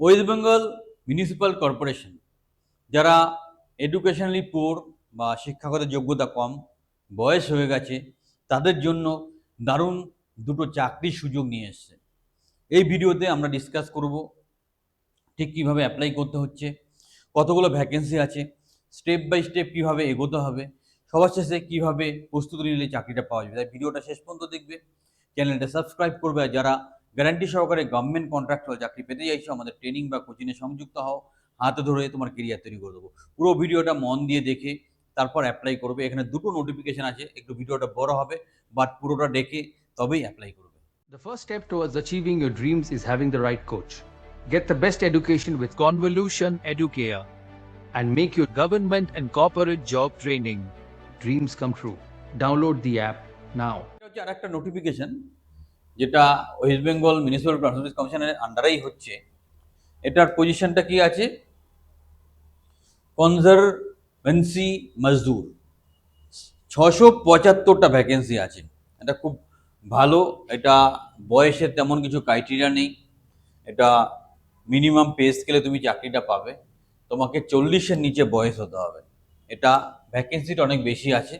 West Bengal municipal corporation, যারা educationally poor বা শিক্ষাগত যোগ্যতা কম, বয়স হয়ে গেছে, তাদের জন্য দারুণ দুটো চাকরির সুযোগ নিয়ে এসছে। এই ভিডিওতে আমরা ডিসকাস করব ঠিক কীভাবে অ্যাপ্লাই করতে হচ্ছে, কতগুলো ভ্যাকেন্সি আছে স্টেপ বাই স্টেপ কীভাবে এগোতে হবে, সবার শেষে কীভাবে প্রস্তুতি নিলে চাকরিটা পাওয়া যাবে। তাই ভিডিওটা শেষ পর্যন্ত দেখবে চ্যানেলটা সাবস্ক্রাইব করবে, আর যারা গ্যারান্টি সহকারে গভর্নমেন্ট কন্ট্রাক্টুয়াল চাকরি পেতে চাইছো আমাদের ট্রেনিং বা কোচিংয়ে সংযুক্ত হও হাতে ধরে তোমার কেরিয়ার তৈরি করে দেবো পুরো ভিডিওটা মন দিয়ে দেখে তারপর অ্যাপ্লাই করবে এখানে দুটো নোটিফিকেশন আছে একটু ভিডিওটা বড় হবে বাট পুরোটা দেখে তবেই অ্যাপ্লাই করবে The first step towards achieving your dreams is having the right coach. Get the best education with Convolution Educare and make your government and corporate job training dreams come true. Download the app now. আরেকটা notification যেটা West Bengal municipal service কমিশনের আন্ডারেই হচ্ছে, এটার পজিশনটা কি আছে? Conservancy মজদুর ছশো পঁচাত্তরটা ভ্যাকেন্সি আছে। এটা খুব ভালো, এটা বয়সের তেমন কিছু ক্রাইটেরিয়া নেই। এটা মিনিমাম পে স্কেলে তুমি চাকরিটা পাবে। তোমাকে চল্লিশের নিচে বয়স হতে হবে। এটা ভ্যাকেন্সিটা অনেক বেশি আছে।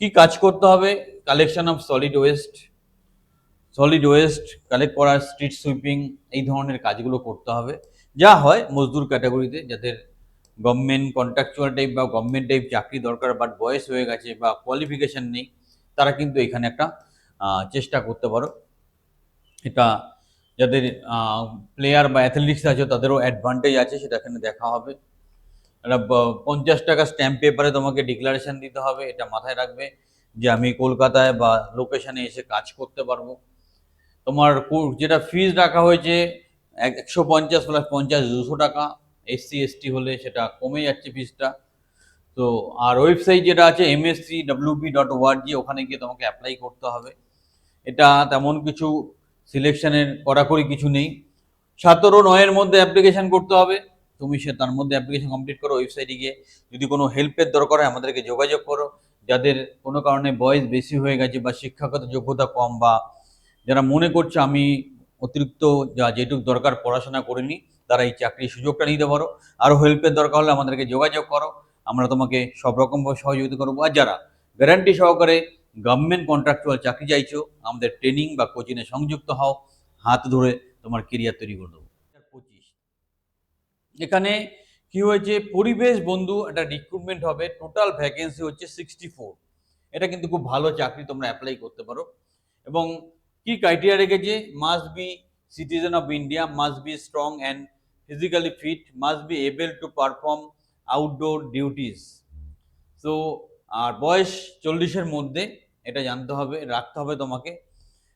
কি কাজ করতে হবে? Collection of solid waste solid waste collect করা স্ট্রিট সুইপিং এই ধরনের কাজগুলো করতে হবে। যা হয় মজদুর ক্যাটাগরিতে যাদের গভর্নমেন্ট কন্ট্রাকচুয়াল টাইপ বা গভর্নমেন্ট টাইপ চাকরি দরকার বাট বয়স হয়ে গেছে বা কোয়ালিফিকেশন নেই, তারা কিন্তু এখানে একটা চেষ্টা করতে পারো। এটা যাদের প্লেয়ার বা অ্যাথলেটিক্স আছে, তাদেরও অ্যাডভান্টেজ আছে, সেটা এখানে দেখা হবে। একটা পঞ্চাশ টাকা স্ট্যাম্প পেপারে তোমাকে ডিক্লারেশন দিতে হবে, এটা মাথায় রাখবে যে আমি কলকাতায় বা লোকেশানে এসে কাজ করতে পারব। তোমার যেটা ফিজ রাখা হয়েছে, এক- একশো পঞ্চাশ প্লাস পঞ্চাশ, দুশো টাকা। এসসি এসটি হলে সেটা কমে যাচ্ছে ফিজটা তো, আর ওয়েবসাইট যেটা আছে এমএসসি ডাব্লিউপি ডট ওআরজি ওখানে গিয়ে তোমাকে অ্যাপ্লাই করতে হবে। এটা তেমন কিছু সিলেকশনের কড়াকড়ি কিছু নেই। সতেরো, নয়ের মধ্যে অ্যাপ্লিকেশন করতে হবে। তুমি সে তার মধ্যে অ্যাপ্লিকেশন কমপ্লিট করো ওয়েবসাইটে গিয়ে। যদি কোনো হেল্পের দরকার হয়, আমাদেরকে যোগাযোগ করো। যাদের কোনো কারণে বয়স বেশি হয়ে গেছে বা শিক্ষাগত যোগ্যতা কম বা যারা মনে করছে আমি অতিরিক্ত যা যেটুকু দরকার পড়াশোনা করিনি, তারা এই চাকরির সুযোগটা নিতে পারো। আরও হেল্পের দরকার হলে আমাদেরকে যোগাযোগ করো। আমরা তোমাকে সব রকমভাবে সহযোগিতা করব। আর যারা গ্যারান্টি সহকারে গভর্নমেন্ট কন্ট্রাকচুয়াল চাকরি চাইছো, আমাদের ট্রেনিং বা কোচিংয়ে সংযুক্ত হও। হাত ধরে তোমার কেরিয়ার তৈরি করে দেবো। পঁচিশ। এখানে কি হয়েছে? পরিবেশ বন্ধু একটা রিক্রুটমেন্ট হবে। টোটাল ভ্যাকেন্সি হচ্ছে সিক্সটি ফোর এটা কিন্তু খুব ভালো চাকরি তোমরা অ্যাপ্লাই করতে পারো। এবং কি ক্রাইটেরিয়া রেখেছে? Must be citizen of India must be strong and physically fit must be able to perform outdoor duties তো আর বয়স চল্লিশের মধ্যে, এটা জানতে হবে, রাখতে হবে তোমাকে।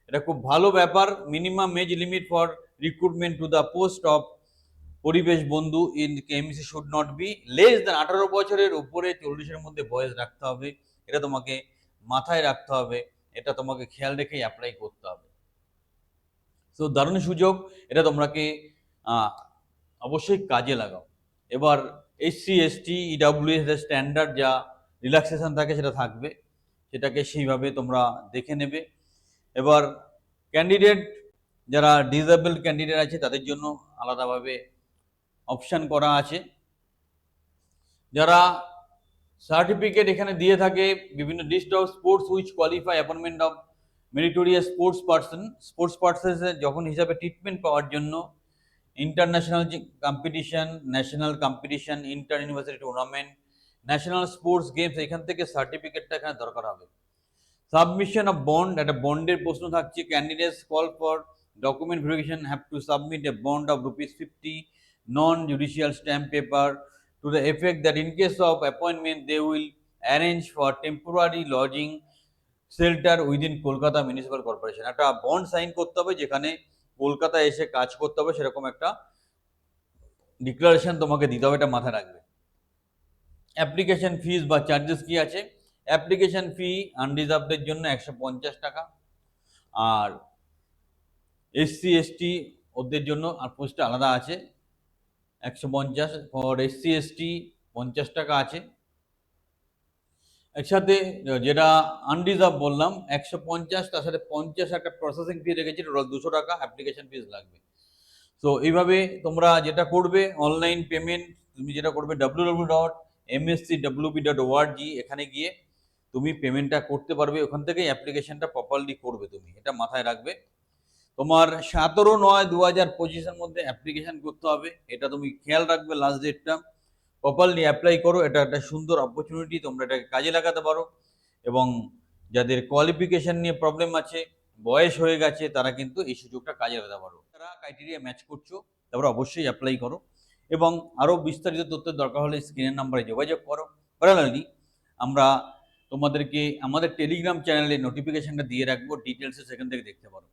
এটা খুব ভালো ব্যাপার। Minimum age limit for recruitment to the post of Paribesh Bandhu in KMC should not be less than আঠারো বছরের উপরে চল্লিশের মধ্যে বয়স রাখতে হবে। এটা তোমাকে মাথায় রাখতে হবে। এটা তোমাকে খেয়াল রেখেই অ্যাপ্লাই করতে হবে। তো দারুণ সুযোগ, এটা তোমরাকে অবশ্যই কাজে লাগাও। এবার এসসি এসটি ইডাব্লিউএস স্ট্যান্ডার্ড যা রিল্যাক্সেশন থাকে সেটা থাকবে, সেটাকে সেইভাবে তোমরা দেখে নেবে। এবার ক্যান্ডিডেট যারা ডিসেবল ক্যান্ডিডেট আছে, তাদের জন্য আলাদাভাবে অপশান করা আছে। যারা সার্টিফিকেট এখানে দিয়ে থাকে বিভিন্ন list of sports which qualify appointment of meritorious sports person sports পার্সনের যখন হিসাবে ট্রিটমেন্ট পাওয়ার জন্য international competition national competition inter university tournament national sports games এখান থেকে সার্টিফিকেটটা এখানে দরকার হবে। সাবমিশন অফ বন্ড একটা বন্ডের প্রশ্ন থাকছে candidates call for document verification have to submit a bond of rupees fifty non judicial stamp paper to the effect that in case of appointment, they will arrange for temporary lodging shelter within Kolkata municipal corporation একটা bond sign করতে হবে যেখানে কলকাতা এসে কাজ করতে হবে, সেরকম একটা ডিক্লারেশন তোমাকে দিতে হবে, এটা মাথায় রাখবে। অ্যাপ্লিকেশন ফিস বা চার্জেস কি আছে? অ্যাপ্লিকেশন ফি আনরিজার্ভদের জন্য একশো পঞ্চাশ টাকা আর এসসি এসটি ওদের জন্য আর পোস্টটা আলাদা আছে। একশো পঞ্চাশ ফর এসসি এসটি পঞ্চাশ টাকা আছে। একসাথে, যেটা আনরিজার্ভ বললাম, একশো পঞ্চাশ, তার সাথে পঞ্চাশ একটা প্রসেসিং ফি রেখেছি টোটাল দুশো টাকা অ্যাপ্লিকেশন ফিস লাগবে। তো এইভাবে তোমরা যেটা করবে অনলাইন পেমেন্ট তুমি যেটা করবে W W dot MSC WB dot ORG এখানে গিয়ে তুমি পেমেন্টটা করতে পারবে, ওখান থেকেই অ্যাপ্লিকেশনটা প্রপারলি করবে তুমি, এটা মাথায় রাখবে। তোমার সতেরো নয় দু হাজার পঁচিশের মধ্যে অ্যাপ্লিকেশন করতে হবে। এটা তুমি খেয়াল রাখবে লাস্ট ডেটটা প্রপারলি অ্যাপ্লাই করো, এটা একটা সুন্দর অপরচুনিটি তোমরা এটাকে কাজে লাগাতে পারো। এবং যাদের কোয়ালিফিকেশন নিয়ে প্রবলেম আছে, বয়স হয়ে গেছে, তারা কিন্তু এই সুযোগটা কাজে লাগাতে পারো। তারা ক্রাইটেরিয়া ম্যাচ করছ, তারপরে অবশ্যই অ্যাপ্লাই করো। এবং আরও বিস্তারিত তথ্যের দরকার হলে স্ক্রিনের নাম্বারে যোগাযোগ করো। প্যারালালি আমরা তোমাদেরকে আমাদের টেলিগ্রাম চ্যানেলে নোটিফিকেশনটা দিয়ে রাখব ডিটেলসে সেখান থেকে দেখতে পারো।